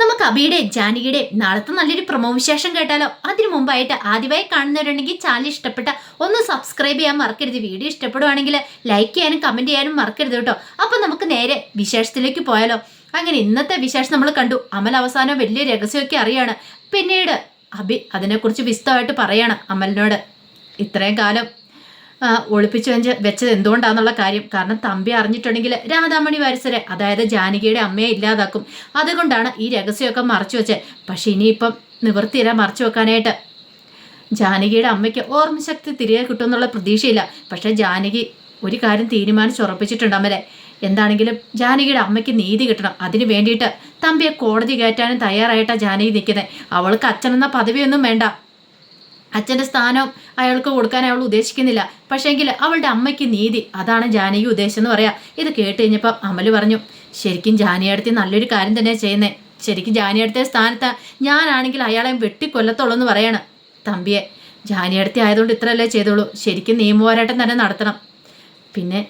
നമുക്ക് അബിയുടെയും ജാനകിയുടെയും നാളത്തെ നല്ലൊരു പ്രമോ വിശേഷം കേട്ടാലോ? അതിനു മുമ്പായിട്ട് ആദ്യമായി കാണുന്നവരുണ്ടെങ്കിൽ ചാനൽ ഇഷ്ടപ്പെട്ട ഒന്ന് സബ്സ്ക്രൈബ് ചെയ്യാൻ മറക്കരുത്. വീഡിയോ ഇഷ്ടപ്പെടുവാണെങ്കിൽ ലൈക്ക് ചെയ്യാനും കമന്റ് ചെയ്യാനും മറക്കരുത് കേട്ടോ. അപ്പൊ നമുക്ക് നേരെ വിശേഷത്തിലേക്ക് പോയാലോ? അങ്ങനെ ഇന്നത്തെ വിശേഷം നമ്മൾ കണ്ടു. അമൽ അവസാനം വലിയ രഹസ്യമൊക്കെ അറിയാണ്. പിന്നീട് അബി അതിനെക്കുറിച്ച് വിശദമായിട്ട് പറയാണ് അമലിനോട്. ഇത്രയും കാലം ഒളിപ്പിച്ചു വെഞ്ച് വെച്ചത് എന്തുകൊണ്ടാന്നുള്ള കാര്യം. കാരണം തമ്പി അറിഞ്ഞിട്ടുണ്ടെങ്കിൽ രാധാമണി വാരിസരെ അതായത് ജാനകിയുടെ അമ്മയെ ഇല്ലാതാക്കും. അതുകൊണ്ടാണ് ഈ രഹസ്യമൊക്കെ മറച്ചു വെച്ചത്. പക്ഷെ ഇനിയിപ്പം നിവൃത്തിയില്ല മറച്ചു വെക്കാനായിട്ട്. ജാനകിയുടെ അമ്മയ്ക്ക് ഓർമ്മശക്തി തിരികെ കിട്ടുമെന്നുള്ള പ്രതീക്ഷയില്ല. പക്ഷേ ജാനകി ഒരു കാര്യം തീരുമാനിച്ചുറപ്പിച്ചിട്ടുണ്ട് അമ്മലെ എന്താണെങ്കിലും ജാനകിയുടെ അമ്മയ്ക്ക് നീതി കിട്ടണം. അതിന് വേണ്ടിയിട്ട് തമ്പിയെ കോടതി കയറ്റാനും തയ്യാറായിട്ടാണ് ജാനകി നിൽക്കുന്നത് അവൾക്ക് അച്ഛനെന്ന പദവിയൊന്നും വേണ്ട. അച്ഛന്റെ സ്ഥാനം അയാൾക്ക് കൊടുക്കാൻ അവൾ ഉദ്ദേശിക്കുന്നില്ല. പക്ഷേങ്കിൽ അവളുടെ അമ്മയ്ക്ക് നീതി. അതാണ് ജാനകി ഉദ്ദേശം എന്ന് പറയാം. ഇത് കേട്ട് കഴിഞ്ഞപ്പോൾ അമൽ പറഞ്ഞു ശരിക്കും ജാനിയടുത്തി നല്ലൊരു കാര്യം തന്നെ ചെയ്യുന്നേ. ശരിക്കും ജാനിയടുത്തെ സ്ഥാനത്ത്. ഞാനാണെങ്കിൽ അയാളെ വെട്ടിക്കൊല്ലത്തുള്ളൂ എന്ന് പറയാണ്. തമ്പിയെ ജാനിയടുത്തി ആയതുകൊണ്ട് ഇത്രയല്ലേ ചെയ്തോളൂ ശരിക്കും നിയമപോരാട്ടം തന്നെ നടത്തണം. പിന്നെ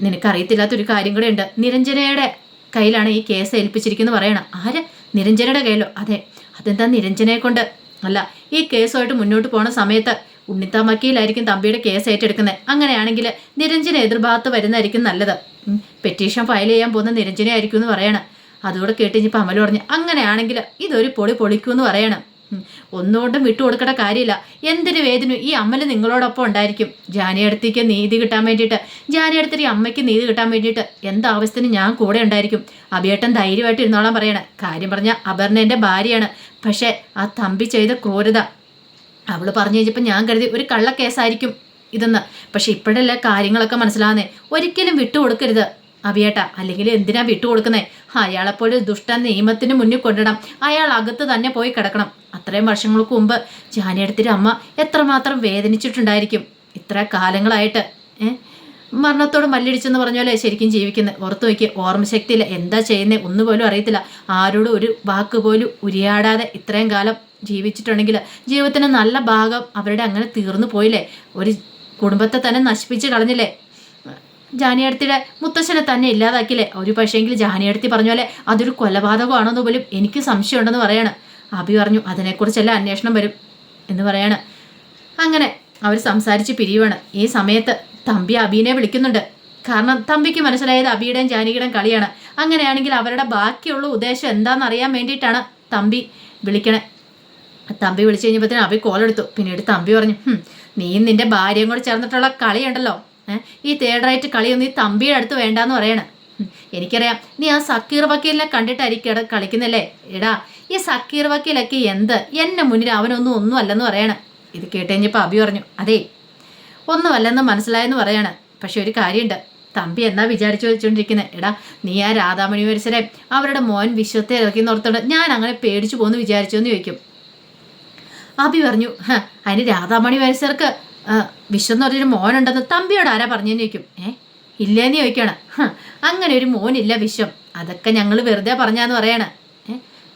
നിനക്കറിയത്തില്ലാത്തൊരു കാര്യം കൂടെ ഉണ്ട്. നിരഞ്ജനയുടെ കയ്യിലാണ് ഈ കേസ് ഏൽപ്പിച്ചിരിക്കുന്നത് പറയണം. ആര്? നിരഞ്ജനയുടെ കയ്യിലോ? അതെ. അതെന്താ നിരഞ്ജനയെ കൊണ്ട് അല്ല ഈ കേസുമായിട്ട് മുന്നോട്ട് പോണ സമയത്ത് ഉണ്ണിത്താ വക്കീലായിരിക്കും തമ്പിയുടെ കേസ് ഏറ്റെടുക്കുന്നത് അങ്ങനെയാണെങ്കിൽ നിരഞ്ജന എതിർഭാഗത്ത് വരുന്നതായിരിക്കും നല്ലത്. പെറ്റീഷൻ ഫയൽ ചെയ്യാൻ പോകുന്ന നിരഞ്ജന ആയിരിക്കും എന്ന് പറയണം. അതുകൂടെ കേട്ട് കഴിഞ്ഞപ്പോൾ അമൽ പറഞ്ഞു അങ്ങനെയാണെങ്കിൽ ഇതൊരു പൊളി പൊളിക്കുമെന്ന് പറയണം. ഒന്നുകൊണ്ടും വിട്ടുകൊടുക്കേണ്ട കാര്യമില്ല. എന്തിനു വേദന? ഈ അമ്മൽ നിങ്ങളോടൊപ്പം ഉണ്ടായിരിക്കും. ജാനിയടുത്തേക്ക് നീതി കിട്ടാൻ വേണ്ടിയിട്ട് ജാനിയടുത്തേക്ക് അമ്മയ്ക്ക് നീതി കിട്ടാൻ വേണ്ടിയിട്ട് എന്താവശ്യത്തിന് ഞാൻ കൂടെ ഉണ്ടായിരിക്കും. അഭിയേട്ടൻ ധൈര്യമായിട്ട് ഇരുന്നോളാൻ പറയണ. കാര്യം പറഞ്ഞ അപർണേന്റെ ഭാര്യയാണ്. പക്ഷേ ആ തമ്പി ചെയ്ത ക്രൂരത. അവൾ പറഞ്ഞു കഴിഞ്ഞപ്പോൾ ഞാൻ കരുതി ഒരു കള്ളക്കേസായിരിക്കും ഇതെന്ന്. പക്ഷെ ഇപ്പോഴല്ലേ കാര്യങ്ങളൊക്കെ മനസ്സിലാകുന്നേ. ഒരിക്കലും വിട്ടുകൊടുക്കരുത് അവിയേട്ട അല്ലെങ്കിൽ എന്തിനാ വിട്ടുകൊടുക്കുന്നേ അയാളെപ്പോലെ ദുഷ്ട നിയമത്തിന് മുന്നിൽ കൊണ്ടിടാം അയാൾ അകത്ത് തന്നെ പോയി കിടക്കണം. അത്രയും വർഷങ്ങൾക്ക് മുമ്പ് ജാനിയടത്തിന്റെ അമ്മ എത്രമാത്രം വേദനിച്ചിട്ടുണ്ടായിരിക്കും. ഇത്ര കാലങ്ങളായിട്ട് മരണത്തോട് മല്ലിടിച്ചെന്ന് പറഞ്ഞാലേ ശരിക്കും ജീവിക്കുന്നത് ഓർത്ത് നോക്കി ഓർമ്മശക്തിയില്ല. എന്താ ചെയ്യുന്നത് ഒന്നുപോലും അറിയത്തില്ല. ആരോടും ഒരു വാക്ക് പോലും ഉരിയാടാതെ ഇത്രയും കാലം ജീവിച്ചിട്ടുണ്ടെങ്കിൽ ജീവിതത്തിന്റെ നല്ല ഭാഗം അവരുടെ അങ്ങനെ തീർന്നു പോയില്ലേ? ഒരു കുടുംബത്തെ തന്നെ നശിപ്പിച്ച് കളഞ്ഞില്ലേ? ജാനിയടത്തിയുടെ മുത്തശ്ശനെ തന്നെ ഇല്ലാതാക്കില്ലേ? ഒരു പക്ഷേങ്കിൽ ജാനിയടത്തി പറഞ്ഞ പോലെ അതൊരു കൊലപാതകമാണെന്ന് പോലും എനിക്ക് സംശയമുണ്ടെന്ന് പറയാണ്. അബി പറഞ്ഞു അതിനെക്കുറിച്ചെല്ലാം അന്വേഷണം വരും എന്ന് പറയാണ്. അങ്ങനെ അവർ സംസാരിച്ച് പിരിയുവാണ്. ഈ സമയത്ത് തമ്പി അബീനെ വിളിക്കുന്നുണ്ട്. കാരണം തമ്പിക്ക് മനസ്സിലായത് അബിയുടെയും ജാനകിയുടെയും കളിയാണ്. അങ്ങനെയാണെങ്കിൽ അവരുടെ ബാക്കിയുള്ള ഉദ്ദേശം എന്താണെന്ന് അറിയാൻ വേണ്ടിയിട്ടാണ് തമ്പി വിളിക്കണേ. തമ്പി വിളിച്ചു കഴിഞ്ഞപ്പോഴത്തേനും അബി കോളെടുത്തു. പിന്നീട് തമ്പി പറഞ്ഞു നീയും നിന്റെ ഭാര്യയും കൂടെ ചേർന്നിട്ടുള്ള കളിയുണ്ടല്ലോ. ഈ തേടായിട്ട് കളിയൊന്നും ഈ തമ്പിയുടെ അടുത്ത് വേണ്ടാന്ന് പറയണ. "ഹും, എനിക്കറിയാം. നീ ആ സക്കീർ വക്കീലിനെ കണ്ടിട്ടായിരിക്കും കളിക്കുന്നല്ലേ? എടാ ഈ സക്കീർ വക്കീലൊക്കെ എന്ത്? എന്നെ മുന്നിൽ അവനൊന്നും ഒന്നും അല്ലെന്ന് പറയണ. ഇത് കേട്ട് കഴിഞ്ഞപ്പോൾ അബി പറഞ്ഞു അതേ ഒന്നുമല്ലെന്ന് മനസ്സിലായെന്ന് പറയാണ്. പക്ഷെ ഒരു കാര്യമുണ്ട്. തമ്പി എന്നാ വിചാരിച്ചു വെച്ചുകൊണ്ടിരിക്കുന്നത് എടാ നീ ആ രാധാമണി മരിച്ചരെ അവരുടെ മോൻ വിശ്വത്തെ ഇറക്കി നിർത്തോണ്ട് ഞാൻ അങ്ങനെ പേടിച്ചു പോകുന്നു വിചാരിച്ചു എന്ന് ചോദിക്കും. അബി പറഞ്ഞു "ഹ, അതിന് രാധാമണി വയസ്സർക്ക് വിശ്വം എന്ന് പറഞ്ഞൊരു മോനുണ്ടെന്ന് തമ്പിയോട് ആരാ പറഞ്ഞെന്ന് ചോദിക്കും. ഏ ഇല്ലേന്ന് ചോദിക്കണം. അങ്ങനെ ഒരു മോനില്ല വിശ്വം. അതൊക്കെ ഞങ്ങൾ വെറുതെ പറഞ്ഞാന്ന് പറയണേ.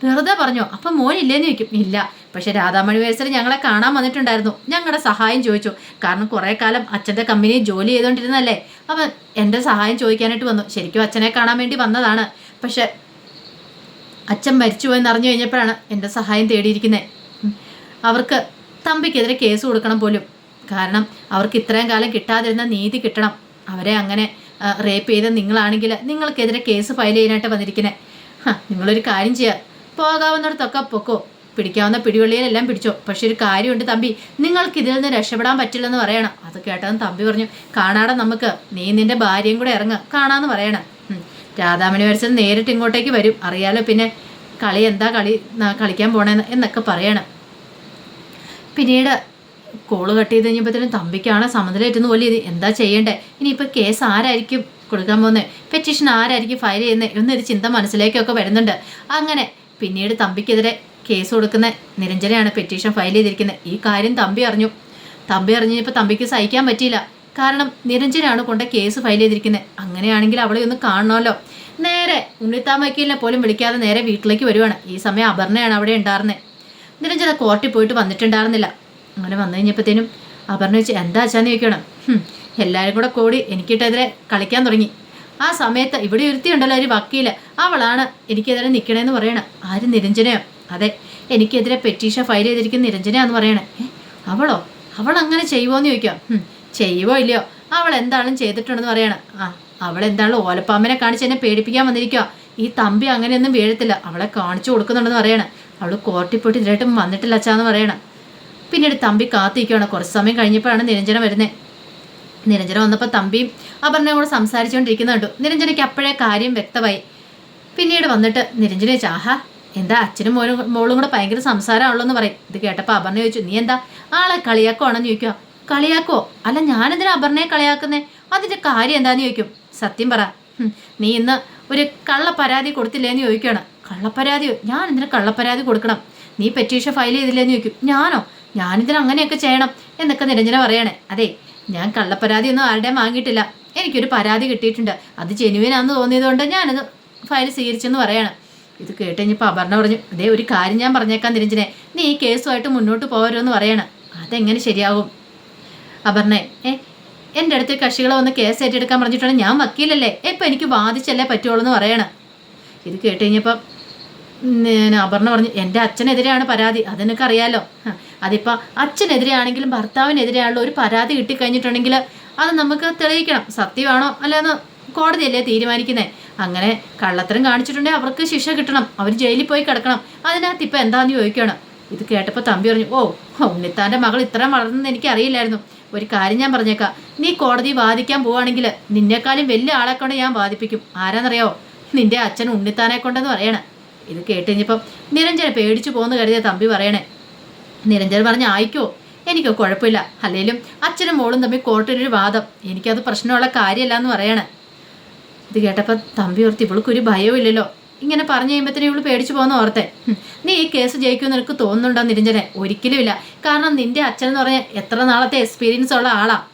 വെറുതെ പറഞ്ഞോ? അപ്പം മോനില്ലേന്ന് ചോദിക്കും. ഇല്ല പക്ഷെ രാധാമണി വയസ്സിൽ ഞങ്ങളെ കാണാൻ വന്നിട്ടുണ്ടായിരുന്നു. ഞങ്ങളുടെ സഹായം ചോദിച്ചു. കാരണം കുറേ കാലം അച്ഛന്റെ കമ്പനിയിൽ ജോലി ചെയ്തുകൊണ്ടിരുന്നല്ലേ അവൻ എന്റെ സഹായം ചോദിക്കാനായിട്ട് വന്നു. ശരിക്കും അച്ഛനെ കാണാൻ വേണ്ടി വന്നതാണ്. പക്ഷെ അച്ഛൻ മരിച്ചു പോയെന്ന് അറിഞ്ഞു കഴിഞ്ഞപ്പോഴാണ് എന്റെ സഹായം തേടിയിരിക്കുന്നത് അവർക്ക് തമ്പിക്കെതിരെ കേസ് കൊടുക്കണം പോലും. കാരണം അവർക്ക് ഇത്രയും കാലം കിട്ടാതിരുന്ന നീതി കിട്ടണം. അവരെ അങ്ങനെ റേപ്പ് ചെയ്ത നിങ്ങളാണെങ്കിൽ നിങ്ങൾക്കെതിരെ കേസ് ഫയൽ ചെയ്യാനായിട്ട് വന്നിരിക്കുന്നത് നിങ്ങളൊരു കാര്യം ചെയ്യുക പോകാവുന്നിടത്തൊക്കെ പൊക്കോ. പിടിക്കാവുന്ന പിടിവള്ളിയിലെല്ലാം പിടിച്ചോ. പക്ഷെ ഒരു കാര്യമുണ്ട് തമ്പി നിങ്ങൾക്ക് ഇതിൽ നിന്ന് രക്ഷപ്പെടാൻ പറ്റില്ലെന്ന് പറയണം. അത് കേട്ടതെന്ന് തമ്പി പറഞ്ഞു കാണാടെ നമുക്ക് നീ നിന്റെ ഭാര്യയും കൂടെ ഇറങ്ങുക കാണാന്ന് പറയണം. രാധാമണി വരച്ചത് നേരിട്ട് ഇങ്ങോട്ടേക്ക് വരും. അറിയാലോ പിന്നെ കളി എന്താ കളി കളിക്കാൻ പോണേന്ന് എന്നൊക്കെ പറയണം. പിന്നീട് കോൾ കട്ട് ചെയ്ത് കഴിഞ്ഞപ്പോഴത്തേനും തമ്പിക്കാണ് സമനിലേറ്റുന്ന പോലെ ഇത് എന്താ ചെയ്യേണ്ടത് ഇനിയിപ്പോൾ കേസ് ആരായിരിക്കും കൊടുക്കാൻ പോകുന്നത് പെറ്റീഷൻ ആരായിരിക്കും ഫയൽ ചെയ്യുന്നത് എന്നൊരു ചിന്ത മനസ്സിലേക്കൊക്കെ വരുന്നുണ്ട്. അങ്ങനെ പിന്നീട് തമ്പിക്കെതിരെ കേസ് കൊടുക്കുന്ന നിരഞ്ജനയാണ് പെറ്റീഷൻ ഫയൽ ചെയ്തിരിക്കുന്നത് ഈ കാര്യം തമ്പി അറിഞ്ഞു. തമ്പി അറിഞ്ഞപ്പോൾ തമ്പിക്ക് സഹിക്കാൻ പറ്റിയില്ല. കാരണം നിരഞ്ജനാണ് കൊണ്ട കേസ് ഫയൽ ചെയ്തിരിക്കുന്നത് അങ്ങനെയാണെങ്കിൽ അവളെ ഒന്ന് കാണണമല്ലോ. നേരെ ഉണ്ണിത്താൻ വക്കീലിനെ പോലും വിളിക്കാതെ നേരെ വീട്ടിലേക്ക് വരുവാണ്. ഈ സമയം അപർണയാണ് അവിടെ ഉണ്ടായിരുന്നത് നിരഞ്ജന കോർട്ടിൽ പോയിട്ട് വന്നിട്ടുണ്ടായിരുന്നില്ല. അങ്ങനെ വന്നു കഴിഞ്ഞപ്പോഴത്തേനും അപർണ വെച്ച് എന്താ അച്ഛാന്ന് ചോദിക്കണം? "ഹും, എല്ലാവരും കൂടെ കൂടി എനിക്കിട്ടെതിരെ കളിക്കാൻ തുടങ്ങി. ആ സമയത്ത് ഇവിടെ ഒരുത്തിയുണ്ടല്ലോ ഒരു വക്കീൽ. അവളാണ് എനിക്കെതിരെ നിൽക്കണേന്ന് പറയണം. ആര് നിരഞ്ജനയോ? അതെ എനിക്കെതിരെ പെറ്റീഷ ഫയൽ ചെയ്തിരിക്കുന്ന നിരഞ്ജനയാന്ന് പറയണേ. ഏ, അവളോ? അവൾ അങ്ങനെ ചെയ്യുമോന്ന് ചോദിക്കാം. "ഹും, ചെയ്യുവോ ഇല്ലയോ? അവൾ എന്താളും ചെയ്തിട്ടുണ്ടെന്ന് പറയണം. ആ അവൾ എന്താളും ഓലപ്പാമ്പിനെ കാണിച്ച് എന്നെ പേടിപ്പിക്കാൻ വന്നിരിക്കുക ഈ തമ്പി അങ്ങനെയൊന്നും വീഴത്തില്ല. അവളെ കാണിച്ചു കൊടുക്കുന്നുണ്ടെന്ന് പറയണേ. അവൾ കോർട്ടിൽ പോയിട്ട് ഇതിലായിട്ടും വന്നിട്ടില്ല അച്ഛാന്ന് പറയണ. പിന്നീട് തമ്പി കാത്തിരിക്കുകയാണ്. കുറച്ച് സമയം കഴിഞ്ഞപ്പോഴാണ് നിരഞ്ജന വരുന്നത്. നിരഞ്ജന വന്നപ്പോൾ തമ്പിയും അപർണയും കൂടെ സംസാരിച്ചുകൊണ്ടിരിക്കുന്നത് കണ്ടു. നിരഞ്ജനയ്ക്ക് അപ്പോഴേ കാര്യം വ്യക്തമായി. പിന്നീട് വന്നിട്ട് നിരഞ്ജന ആഹാ എന്താ അച്ഛനും മോനും മോളും കൂടെ ഭയങ്കര സംസാരമാണല്ലോ പറയും. ഇത് കേട്ടപ്പോൾ അപർണ ചോദിച്ചു നീ എന്താ ആളെ കളിയാക്കുവാണെന്ന് ചോദിക്കുക കളിയാക്കോ അല്ല ഞാനെന്തിനാ അപർണയെ കളിയാക്കുന്നേ? അതിന്റെ കാര്യം എന്താണെന്ന് ചോദിക്കും. സത്യം പറ. നീ ഇന്ന് ഒരു കള്ളപ്പരാതി പരാതി കൊടുത്തില്ലേന്ന് ചോദിക്കുകയാണ് കള്ളപ്പരാതിയോ? ഞാൻ എന്തിനാ കള്ളപ്പരാതി കൊടുക്കണം? നീ പെറ്റീഷൻ ഫയൽ ചെയ്തില്ലേന്ന് ചോദിക്കും. ഞാനോ? ഞാനിതിന് അങ്ങനെയൊക്കെ ചെയ്യണം എന്നൊക്കെ നിരഞ്ജന പറയണേ. അതെ ഞാൻ കള്ളപ്പരാതി ഒന്നും ആരുടെയും വാങ്ങിയിട്ടില്ല. എനിക്കൊരു പരാതി കിട്ടിയിട്ടുണ്ട്. അത് ജെനുവിനാന്ന് തോന്നിയതുകൊണ്ട് ഞാനത് ഫയൽ സ്വീകരിച്ചെന്ന് പറയണം. ഇത് കേട്ട് കഴിഞ്ഞപ്പോൾ അപർണ പറഞ്ഞു അതേ ഒരു കാര്യം ഞാൻ പറഞ്ഞേക്കാൻ നിരഞ്ജനെ. നീ ഈ കേസുമായിട്ട് മുന്നോട്ട് പോകരുമെന്ന് പറയണം. അതെങ്ങനെ ശരിയാകും? അപർണേ ഏ എന്റെ അടുത്ത് കക്ഷികളെ വന്ന് കേസ് ഏറ്റെടുക്കാൻ പറഞ്ഞിട്ടുണ്ടെങ്കിൽ ഞാൻ വക്കീലല്ലേ? ഇപ്പം എനിക്ക് വാദിച്ചല്ലേ പറ്റുള്ളൂ എന്ന് പറയണം. ഇത് കേട്ട് കഴിഞ്ഞപ്പം അപർണ പറഞ്ഞു എന്റെ അച്ഛനെതിരെയാണ് പരാതി അതിനൊക്കെ അറിയാലോ അതിപ്പോൾ അച്ഛനെതിരെയാണെങ്കിലും ഭർത്താവിനെതിരെയാണല്ലോ ഒരു പരാതി കിട്ടിക്കഴിഞ്ഞിട്ടുണ്ടെങ്കിൽ അത് നമുക്ക് തെളിയിക്കണം. സത്യമാണോ അല്ലെന്ന് കോടതിയല്ലേ തീരുമാനിക്കുന്നത് അങ്ങനെ കള്ളത്തരം കാണിച്ചിട്ടുണ്ടെങ്കിൽ അവർക്ക് ശിക്ഷ കിട്ടണം. അവർ ജയിലിൽ പോയി കിടക്കണം. അതിനകത്ത് ഇപ്പം എന്താണെന്ന് ചോദിക്കണം ഇത് കേട്ടപ്പോൾ തമ്പി പറഞ്ഞു ഓ ഉണ്ണിത്താന്റെ മകൾ ഇത്രയും വളർന്നെന്ന് എനിക്ക് അറിയില്ലായിരുന്നു ഒരു കാര്യം ഞാൻ പറഞ്ഞേക്കാം. നീ കോടതി വാദിക്കാൻ പോവുകയാണെങ്കിൽ നിന്നെക്കാളും വലിയ ആളെ കൊണ്ട് ഞാൻ വാദിപ്പിക്കും. ആരാന്നറിയാവോ? നിന്റെ അച്ഛൻ ഉണ്ണിത്താനെ കൊണ്ടെന്ന് പറയണേ. ഇത് കേട്ട് കഴിഞ്ഞപ്പം നിരഞ്ജന പേടിച്ചു പോകുന്ന കരുതിയ തമ്പി പറയണേ നിരഞ്ജൻ പറഞ്ഞ ആയിക്കോ എനിക്കോ കുഴപ്പമില്ല. അല്ലെങ്കിലും അച്ഛനും മോളും തമ്മിൽ കോർട്ടിനൊരു വാദം. എനിക്കത് പ്രശ്നമുള്ള കാര്യമല്ല എന്ന് പറയണേ. ഇത് കേട്ടപ്പോൾ തമ്പി ഓർത്ത് ഇവൾക്കൊരു ഭയമില്ലല്ലോ ഇങ്ങനെ പറഞ്ഞു കഴിയുമ്പോഴത്തേനും ഇവൾ പേടിച്ചു പോകുന്ന ഓർത്തെ. നീ ഈ കേസ് ജയിക്കുമെന്ന് നിനക്ക് തോന്നുന്നുണ്ടോ നിരഞ്ജനെ? ഒരിക്കലുമില്ല കാരണം നിന്റെ അച്ഛൻ എന്ന് പറഞ്ഞാൽ എത്ര നാളത്തെ എക്സ്പീരിയൻസ് ഉള്ള ആളാ. ഉം,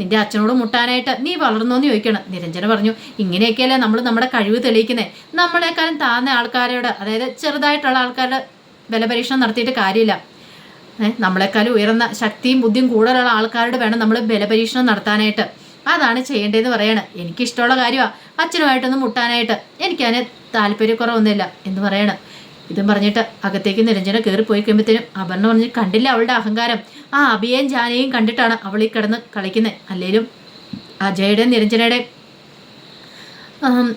നിന്റെ അച്ഛനോട് മുട്ടാനായിട്ട് നീ വളർന്നോന്ന് ചോദിക്കണം. നിരഞ്ജന പറഞ്ഞു ഇങ്ങനെയൊക്കെയല്ലേ നമ്മൾ നമ്മുടെ കഴിവ് തെളിയിക്കുന്നത് നമ്മളെക്കാളും താഴ്ന്ന ആൾക്കാരോട് അതായത് ചെറുതായിട്ടുള്ള ആൾക്കാരുടെ ബലപരീക്ഷണം നടത്തിയിട്ട് കാര്യമില്ല. നമ്മളെക്കാളും ഉയർന്ന ശക്തിയും ബുദ്ധിയും കൂടുതലുള്ള ആൾക്കാരോട് വേണം നമ്മൾ ബലപരീക്ഷണം നടത്താനായിട്ട്. അതാണ് ചെയ്യേണ്ടതെന്ന് പറയണേ. എനിക്കിഷ്ടമുള്ള കാര്യമാണ് അച്ഛനുമായിട്ടൊന്ന് മുട്ടാനായിട്ട്. എനിക്കതിന് താല്പര്യക്കുറവൊന്നുമില്ല എന്ന് പറയണം. ഇതും പറഞ്ഞിട്ട് അകത്തേക്ക് നിരഞ്ജന കയറി പോയി കഴിയുമ്പോഴത്തേനും അപർണ പറഞ്ഞ് കണ്ടില്ല അവളുടെ അഹങ്കാരം. ആ അഭിയേയും ജാനയും കണ്ടിട്ടാണ് അവൾ ഈ കിടന്ന് കളിക്കുന്നത് അല്ലേലും അജയുടെയും നിരഞ്ജനയുടെയും ആം,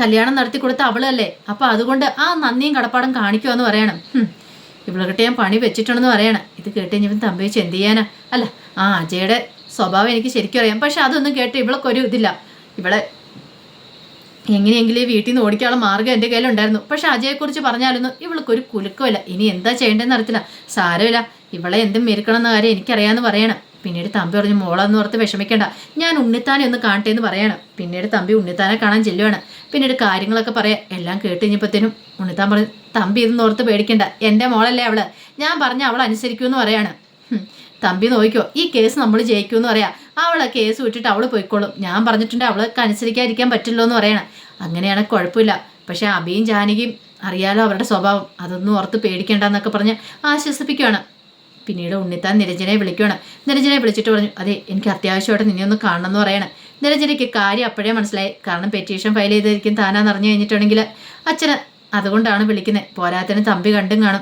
കല്യാണം നടത്തി കൊടുത്ത അവളല്ലേ? അപ്പോൾ അതുകൊണ്ട് ആ നന്ദിയും കടപ്പാടും കാണിക്കുമെന്ന് പറയണം. ഇവളുകിട്ട് ഞാൻ പണി വെച്ചിട്ടുണ്ടെന്ന് പറയണം. ഇത് കേട്ട് കഴിഞ്ഞപ്പം തമ്പി വെച്ച് എന്ത് ചെയ്യാനാ? അല്ല ആ അജയുടെ സ്വഭാവം എനിക്ക് ശരിക്കും അറിയാം. പക്ഷെ അതൊന്നും കേട്ട് ഇവൾക്കൊരു ഇതില്ല. ഇവളെ എങ്ങനെയെങ്കിലും വീട്ടിൽ നിന്ന് ഓടിക്കാനുള്ള മാർഗം എന്റെ കയ്യിലുണ്ടായിരുന്നു. പക്ഷെ അജയെക്കുറിച്ച് പറഞ്ഞാലൊന്നും ഇവൾക്കൊരു കുലുക്കമില്ല ഇനി എന്താ ചെയ്യേണ്ടതെന്ന് അറിയത്തില്ല. സാരമില്ല. ഇവളെ എന്തും മെരുക്കണം എന്ന കാര്യം എനിക്കറിയാമെന്ന് പറയണം. പിന്നീട് തമ്പി പറഞ്ഞു മോളെന്ന് ഓർത്ത് വിഷമിക്കേണ്ട. ഞാൻ ഉണ്ണിത്താനെ ഒന്ന് കാണട്ടെ എന്ന് പറയണം. പിന്നീട് തമ്പി ഉണ്ണിത്താനെ കാണാൻ ചെല്ലുവാണ്. പിന്നീട് കാര്യങ്ങളൊക്കെ പറയാം. എല്ലാം കേട്ട് കഴിഞ്ഞപ്പോഴത്തേനും ഉണ്ണിത്താൻ പറഞ്ഞു തമ്പി ഇതൊന്നും ഓർത്ത് പേടിക്കണ്ട. എന്റെ മോളല്ലേ അവൾ. ഞാൻ പറഞ്ഞ അവൾ അനുസരിക്കുമെന്ന് പറയാണ്. തമ്പി നോക്കിക്കോ ഈ കേസ് നമ്മൾ ജയിക്കുമെന്ന് പറയാം. അവളെ കേസ് വിട്ടിട്ട് അവൾ പോയിക്കോളും. ഞാൻ പറഞ്ഞിട്ടുണ്ട് അവൾക്ക് അനുസരിക്കാതിരിക്കാൻ പറ്റില്ലോ എന്ന് പറയണം. അങ്ങനെയാണെങ്കിൽ കുഴപ്പമില്ല. പക്ഷേ അബിയും ജാനകിയും അറിയാലോ അവരുടെ സ്വഭാവം. അതൊന്നും ഓർത്ത് പേടിക്കേണ്ടെന്നൊക്കെ പറഞ്ഞ് ആശ്വസിപ്പിക്കുകയാണ് പിന്നീട് ഉണ്ണിത്താൻ നിരഞ്ജനെ വിളിക്കുകയാണ് നിരഞ്ജനെ വിളിച്ചിട്ട് പറഞ്ഞു അതെ എനിക്ക് അത്യാവശ്യമായിട്ട് നിന്നെ ഒന്ന് കാണണം എന്ന് പറയണം. നിരഞ്ജനയ്ക്ക് കാര്യം അപ്പോഴേ മനസ്സിലായി. കാരണം പെറ്റീഷൻ ഫയൽ ചെയ്തിരിക്കും താനാന്ന് അറിഞ്ഞു കഴിഞ്ഞിട്ടുണ്ടെങ്കിൽ അച്ഛന് അതുകൊണ്ടാണ് വിളിക്കുന്നത്. പോരാത്തിന് തമ്പി കണ്ടും കാണും.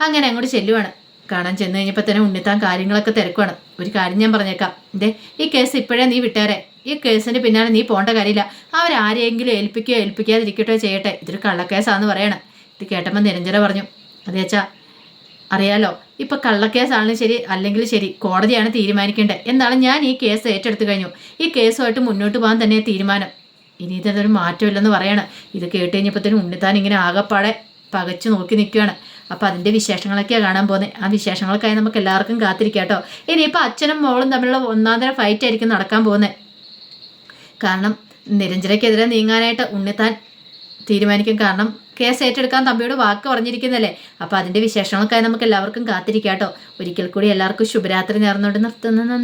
അങ്ങനെ അങ്ങോട്ട് ചെല്ലുവാണ്. കാണാൻ ചെന്ന് കഴിഞ്ഞപ്പോൾ തന്നെ ഉണ്ണിത്താൻ കാര്യങ്ങളൊക്കെ തിരക്കുവാണ്. ഒരു കാര്യം ഞാൻ പറഞ്ഞേക്കാം. ഇതേ ഈ കേസ് ഇപ്പോഴേ നീ വിട്ടേരെ. ഈ കേസിന്റെ പിന്നാലെ നീ പോകേണ്ട കാര്യമില്ല. അവരാരെയെങ്കിലും ഏൽപ്പിക്കുകയോ ഏൽപ്പിക്കാതിരിക്കട്ടോ ചെയ്യട്ടെ. ഇതൊരു കള്ളക്കേസാന്ന് പറയണം. ഇത് കേട്ടപ്പോൾ നിരഞ്ജന പറഞ്ഞു അതെ അറിയാലോ ഇപ്പം കള്ളക്കേസാണെങ്കിലും ശരി അല്ലെങ്കിൽ ശരി കോടതിയാണ് തീരുമാനിക്കേണ്ടത്. എന്നാലും ഞാൻ ഈ കേസ് ഏറ്റെടുത്തു കഴിഞ്ഞു. ഈ കേസുമായിട്ട് മുന്നോട്ട് പോകാൻ തന്നെ തീരുമാനം. ഇനി ഇതൊരു മാറ്റമില്ലെന്ന് പറയണം. ഇത് കേട്ട് കഴിഞ്ഞപ്പോഴത്തേനും ഉണ്ണിത്താൻ ഇങ്ങനെ ആകപ്പാടെ പകച്ചു നോക്കി നിൽക്കുകയാണ്. അപ്പോൾ അതിന്റെ വിശേഷങ്ങളൊക്കെയാണ് കാണാൻ പോകുന്നത് ആ വിശേഷങ്ങൾക്കായി നമുക്ക് എല്ലാവർക്കും കാത്തിരിക്കാം കേട്ടോ ഇനിയിപ്പോൾ അച്ഛനും മോളും തമ്മിലുള്ള ഒന്നാം തരം ഫൈറ്റ് ആയിരിക്കും നടക്കാൻ പോകുന്നത് കാരണം നിരഞ്ജനയ്ക്കെതിരെ നീങ്ങാനായിട്ട് ഉണ്ണിത്താൻ തീരുമാനിക്കും. കാരണം കേസ് ഏറ്റെടുക്കാൻ തമ്പിയോട് വാക്ക് പറഞ്ഞിരിക്കുന്നല്ലേ. അപ്പോൾ അതിന്റെ വിശേഷങ്ങൾക്കായി നമുക്ക് എല്ലാവർക്കും കാത്തിരിക്കാം കേട്ടോ ഒരിക്കൽ കൂടി എല്ലാവർക്കും ശുഭരാത്രി നേർന്നുകൊണ്ട് നിർത്തുന്നു. നന്ദി.